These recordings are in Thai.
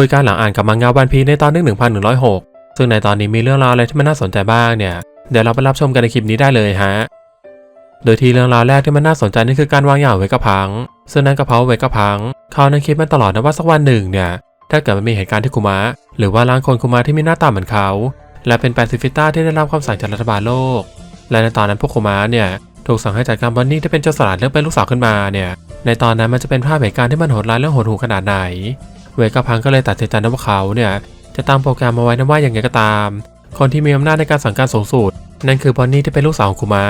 คุยกันหลังอ่านกับมังงะวันพีในตอนที่1106 ซึ่งในตอนนี้มีเรื่องราวอะไรที่มันน่าสนใจบ้างเนี่ย เดี๋ยวเราไปรับชมกันในคลิปนี้ได้เลยฮะ โดยที่เรื่องราวแรกที่มันน่าสนใจนั่คือการวางยาองเวกะพัง ซึ่งนั่นก็เพราะว่าเวกะพัง เขานั้นคิดมาตลอดนะว่าสักวันหนึ่งเนี่ย ถ้าเกิดมันมีเหตุการณ์ที่คุมะ หรือว่าล้างคนคุมะที่มีหน้าตาเหมือนเขา และเป็นแปซิฟิต้าที่ได้รับคำสั่งจากรัฐบาลโลก และในตอนนั้นพวกคุมะเนี่ยถูกสั่งให้จัดการบอนนี่ที่เป็นเจ้าสลัดเลือกเป็นลูกสาวขึ้นมาเนี่ย ในตอนนั้นมันจะเป็นภาพเหตุการณ์ที่มันโหดร้ายและโหดหูขนาดไหน เวกะพังก็เลยตัดสินใจนะว่าเขาเนี่ยจะตามโปรแกรมมาไว้นะว่าอย่างไงก็ตาม คนที่มีอำนาจในการสั่งการสูงสุดนั่นคือบอนนี่ที่เป็นลูกสาวของคุมะ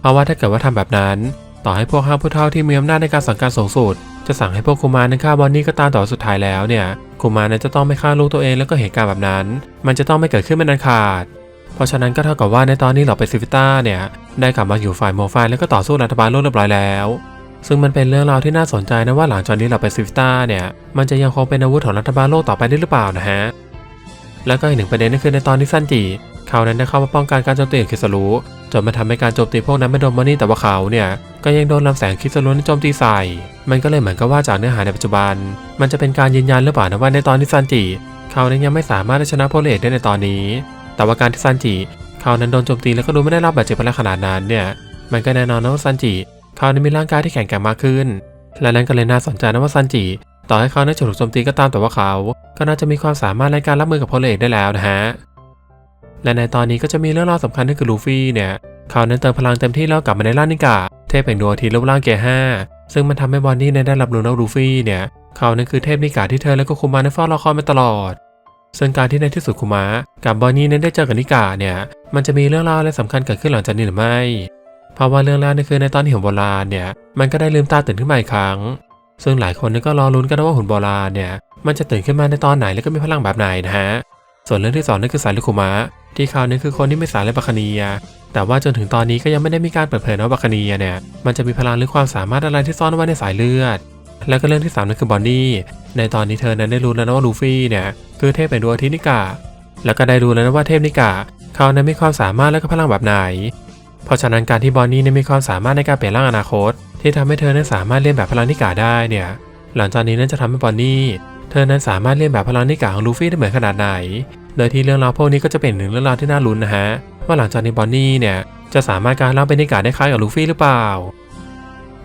เพราะว่าถ้าเกิดว่าทำแบบนั้น ต่อให้พวกห้าผู้เฒ่าที่มีอำนาจในการสั่งการสูงสุดจะสั่งให้พวกคุมารนั้นฆ่าบอนนี่ก็ตามต่ว่าสุดท้ายแล้วเนี่ยคุมารนั้นจะต้องไม่ฆ่าลูกตัวเองแล้วก็เหตุการณ์แบบนั้น มันจะต้องไม่เกิดขึ้นเป็นอันขาด เพราะฉะนั้นก็เท่ากับว่าในตอนนี้เหล่าเปซิฟิต้าเนี่ยได้กลับมาอยู่ฝ่ายโมไฟแล้วก็ต่อสู้รัฐบาลโลกเรียบร้อยแล้ว ซึ่งมันเป็นเรื่องราวที่น่าสนใจนะว่าหลังจากนี้เหล่าเปซิฟต้าเนี่ย มันจะยังคงเป็นอาวุธของรัฐบาลโลกต่อไปได้หรือเปล่านะฮะ แล้วก็อีกหนึ่งประเด็นนั่นคือในตอนที่ซันจิเขานั้นได้เข้ามาป้องกันการโจมตีของคิสรุจนมาทำให้การโจมตีพวกนั้นไม่โดนมอนี่แต่ว่าเขาเนี่ยก็ยังโดนลำแสงคิสรุนั้นโจมตีใส่ มันก็เลยเหมือนกับว่าจากเนื้อหาในปัจจุบัน มันจะเป็นการยืนยันหรือเปล่านะว่าในตอนที่ซันจิเขานั้นยังไม่สามารถชนะโพลเลตได้ในตอนนี้ แต่ว่าการที่ซันจิเขานั้นโดนโจมตีแล้วก็ดูไม่ได้รับบาดเจ็บอะไรขนาดนั้นเนี่ย มันก็แน่นอนนะว่าซันจิ เขานั้นมีร่างกายที่แข็งแกร่งมากขึ้น และนั่นก็เลยน่าสนใจนะว่าซันจิ ต่อให้เขานั้ถูกโจมตีก็ตามแต่ว่าเขา ก็น่าจะมีความสามารถในการรับมือกับพลเลตได้แล้วนะฮะ และในตอนนี้ก็จะมีเรื่องราวสำคัญที่คือลูฟี่เนี่ย เขานั้นเติมพลังเต็มที่แล้วกลับมาในร่างนิกาเทพแห่งดวงอาทิตย์รูปร่างเกียร์ห้าซึ่งมันทำให้บอนนี่ได้รับรู้นะว่าลูฟี่เนี่ย เขานั้นคือเทพนิกาที่เธอและก็คุมานั้นเฝ้ารอคอยมาตลอดซึ่งการที่ในที่สุดคุมะกับบอนนี่นั้นได้เจอกับนิกาเนี่ย มันจะมีเรื่องราวอะไรสำคัญเกิดขึ้นหลังจากนี้หรือไม่ เพราะว่าเรื่องราวนี่คือในตอนที่หุ่นโบราณเนี่ยมันก็ได้ลืมตาตื่นขึ้นมาอีกครั้ง ซึ่งหลายคนนี่ก็รอลุ้นกันนะว่าหุ่นโบราณเนี่ยมันจะตื่นขึ้นมาในตอนไหนแล้วก็มีพลังแบบไหนนะฮะส่วนเรื่องที่สองนั่นคือสายลูกคุมะที่เขานี่คือคนที่ไม่สายและบัคเนีย แต่ว่าจนถึงตอนนี้ก็ยังไม่ได้มีการเปิดเผยนะว่าบัคเนียเนี่ยมันจะมีพลังหรือความสามารถอะไรที่ซ่อนไว้ในสายเลือด แล้วก็เรื่องที่สามนั่นคือบอนนี่ในตอนนี้เธอนั้นได้รู้แล้วนะว่าลูฟี่เนี่ยคือเทพแห่งดวงอาทิตย์นิกาแล้วก็ได้รู้แล้วว่าเทพนิกาเขานั้นมีความสามารถและก็พลังแบบไหน เพราะฉะนั้นการที่บอนนี่มีความสามารถในการเปลี่ยนร่างอนาคต ที่ทำให้เธอนั้นสามารถเลียนแบบพลังนิกาได้เนี่ย หลังจากนี้นั้นจะทำให้บอนนี่เธอนั้นสามารถเลียนแบบพลังนิกาของลูฟี่ได้เหมือนขนาดไหน โดยที่เรื่องราวพวกนี้ก็จะเป็นหนึ่งเรื่องราวที่น่าลุ้นนะฮะว่าหลังจากนี้บอนนี่เนี่ยจะสามารถการร่างเป็นนิกาได้คล้ายกับลูฟี่หรือเปล่า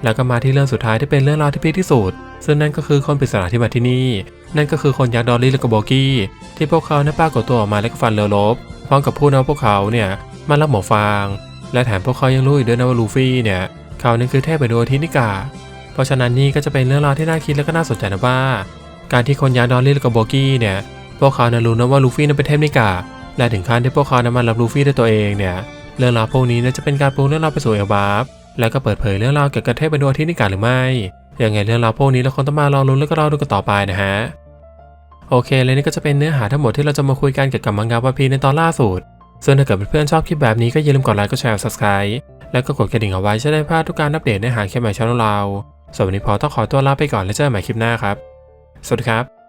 แล้วก็มาที่เรื่องสุดท้ายที่เป็นเรื่องราวที่พีคที่สุด ซึ่งนั่นก็คือคนปริศนาที่มาที่นี่ นั่นก็คือคนยักษ์ดอลลี่และก็โบกี้ที่พวกเขาเนั้นปรากฏตัวออกมาและก็ฟันเรือรบพร้อมกับพูดนะว่าพวกเขาเนี่ยมารับหมอฟาง และแถมพวกเขายังรู้อีกด้วยนะว่าลูฟี่เนี่ยเขานั้นคือเทพเป็นดวงอาทินิกา เพราะฉะนั้นนี่ก็จะเป็นเรื่องราวที่น่าคิดและก็น่าสนใจนะว่า การที่คนยักษ์ดอลลี่และก็โบกี้เนี่ยพวกเขานั้นรู้นะว่าลูฟี่นั้นเป็นเทพนิกา และถึงขั้นที่พวกเขานั้นมารับลูฟี่ด้วยตัวเองเนี่ยเรื่องราวพวกนี้น่าจะเป็นการปรุงเรื่องราวไปสู่เอลบาฟแล้วก็เปิดเผยเรื่องราวเกี่ยวกับเทพเป็นดวงอาทินิกาหรือไม่ยังไงเรื่องราวพวกนี้เราคงต้องมารอลุ้นแล้วก็รอดูกันต่อไปนะฮะโอเคเลยนี่ก็จะเป็นเนื้อหาทั้งหมดที่เราจะมาคุยกันเกี่ยวกับมังงะวันพีในตอนล่าสุด ส่วนถ้าเกิดเพื่อนๆชอบคลิปแบบนี้ก็อย่าลืมกดไลค์กดแชร์ subscribe แล้วก็กดกระดิ่งเอาไว้จะได้พลาดทุกการอัปเดตเนื้อหาคลิปใหม่ช่องเราสำหรับวันนี้พอต้องขอตัวลาไปก่อนแล้วเจอกันใหม่คลิปหน้าครับ สวัสดีครับ